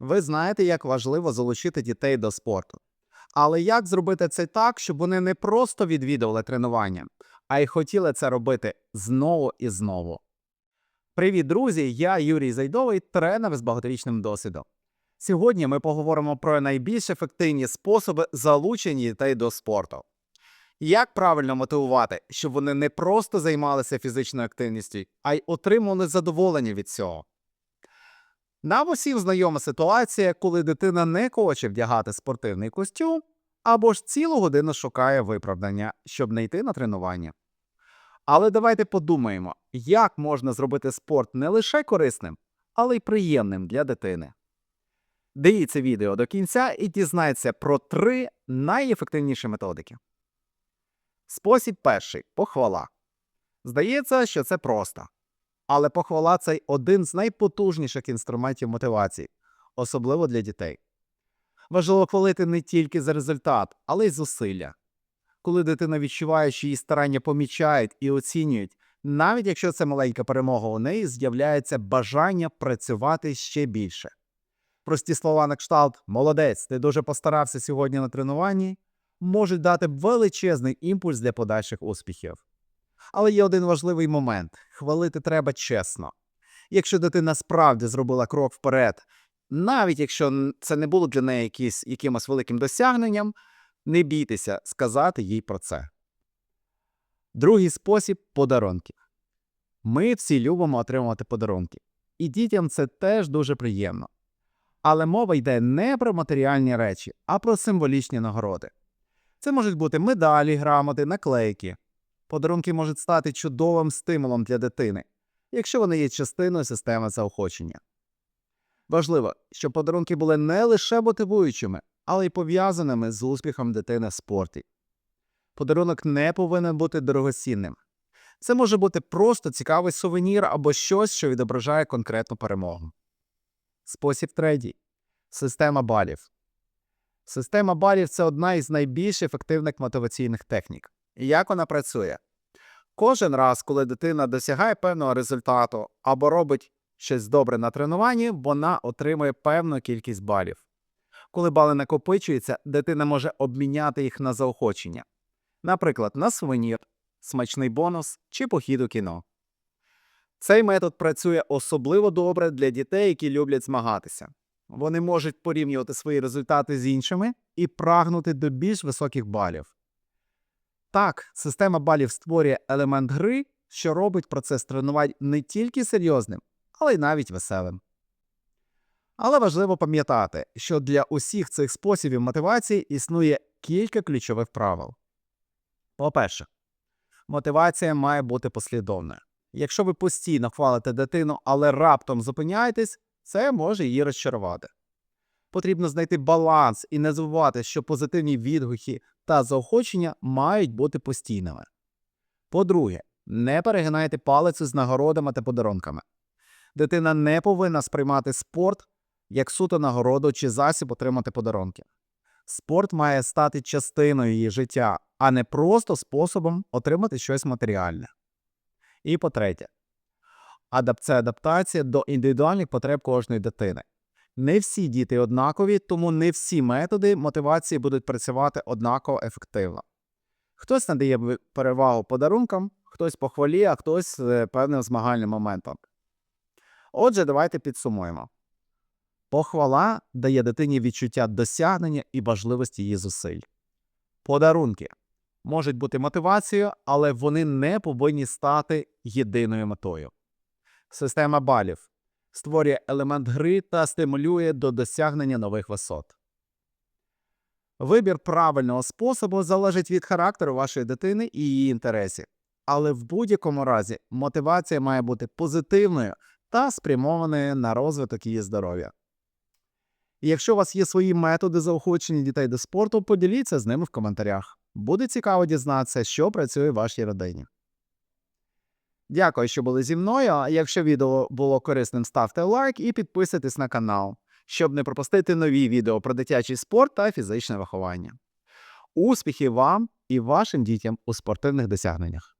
Ви знаєте, як важливо залучити дітей до спорту. Але як зробити це так, щоб вони не просто відвідували тренування, а й хотіли це робити знову і знову? Привіт, друзі! Я Юрій Зайдовий, тренер з багаторічним досвідом. Сьогодні ми поговоримо про найбільш ефективні способи залучення дітей до спорту. Як правильно мотивувати, щоб вони не просто займалися фізичною активністю, а й отримували задоволення від цього. Нам усім знайома ситуація, коли дитина не хоче вдягати спортивний костюм або ж цілу годину шукає виправдання, щоб не йти на тренування. Але давайте подумаємо, як можна зробити спорт не лише корисним, але й приємним для дитини. Дивіться відео до кінця і дізнайтеся про три найефективніші методики. Спосіб перший похвала. Здається, що це просто. Але похвала це один з найпотужніших інструментів мотивації, особливо для дітей. Важливо хвалити не тільки за результат, але й зусилля. Коли дитина відчуває, що її старання помічають і оцінюють, навіть якщо це маленька перемога у неї, з'являється бажання працювати ще більше. Прості слова на кшталт Молодець, ти дуже постарався сьогодні на тренуванні, можуть дати величезний імпульс для подальших успіхів. Але є один важливий момент: хвалити треба чесно. Якщо дитина справді зробила крок вперед, навіть якщо це не було для неї якісь, якимось великим досягненням, не бійтеся сказати їй про це. Другий спосіб подарунки. Ми всі любимо отримувати подарунки, і дітям це теж дуже приємно. Але мова йде не про матеріальні речі, а про символічні нагороди. Це можуть бути медалі, грамоти, наклейки. Подарунки можуть стати чудовим стимулом для дитини, якщо вони є частиною системи заохочення. Важливо, щоб подарунки були не лише мотивуючими, але й пов'язаними з успіхом дитини в спорті. Подарунок не повинен бути дорогоцінним. Це може бути просто цікавий сувенір або щось, що відображає конкретну перемогу. Спосіб третій система балів. Система балів це одна із найбільш ефективних мотиваційних технік. Як вона працює? Кожен раз, коли дитина досягає певного результату або робить щось добре на тренуванні, вона отримує певну кількість балів. Коли бали накопичуються, дитина може обміняти їх на заохочення, наприклад, на сувенір, смачний бонус чи похід у кіно. Цей метод працює особливо добре для дітей, які люблять змагатися. Вони можуть порівнювати свої результати з іншими і прагнути до більш високих балів. Так, система балів створює елемент гри, що робить процес тренувань не тільки серйозним, але й навіть веселим. Але важливо пам'ятати, що для усіх цих способів мотивації існує кілька ключових правил. По-перше, мотивація має бути послідовною. Якщо ви постійно хвалите дитину, але раптом зупиняєтесь, це може її розчарувати. Потрібно знайти баланс і не забувати, що позитивні відгуки та заохочення мають бути постійними. По-друге, не перегинайте палицю з нагородами та подарунками. Дитина не повинна сприймати спорт як суто нагороду чи засіб отримати подарунки. Спорт має стати частиною її життя, а не просто способом отримати щось матеріальне. І по-третє, це адаптація до індивідуальних потреб кожної дитини. Не всі діти однакові, тому не всі методи мотивації будуть працювати однаково ефективно. Хтось надає перевагу подарункам, хтось похвалі, а хтось е, певним змагальним моментом. Отже, давайте підсумуємо. Похвала дає дитині відчуття досягнення і важливості її зусиль. Подарунки можуть бути мотивацією, але вони не повинні стати єдиною метою. Система балів створює елемент гри та стимулює до досягнення нових висот. Вибір правильного способу залежить від характеру вашої дитини і її інтересів. Але в будь-якому разі мотивація має бути позитивною та спрямованою на розвиток її здоров'я. Якщо у вас є свої методи заохочення дітей до спорту, поділіться з ними в коментарях. Буде цікаво дізнатися, що працює в вашій родині. Дякую, що були зі мною. Якщо відео було корисним, ставте лайк і підписуйтесь на канал, щоб не пропустити нові відео про дитячий спорт та фізичне виховання. Успіхів вам і вашим дітям у спортивних досягненнях!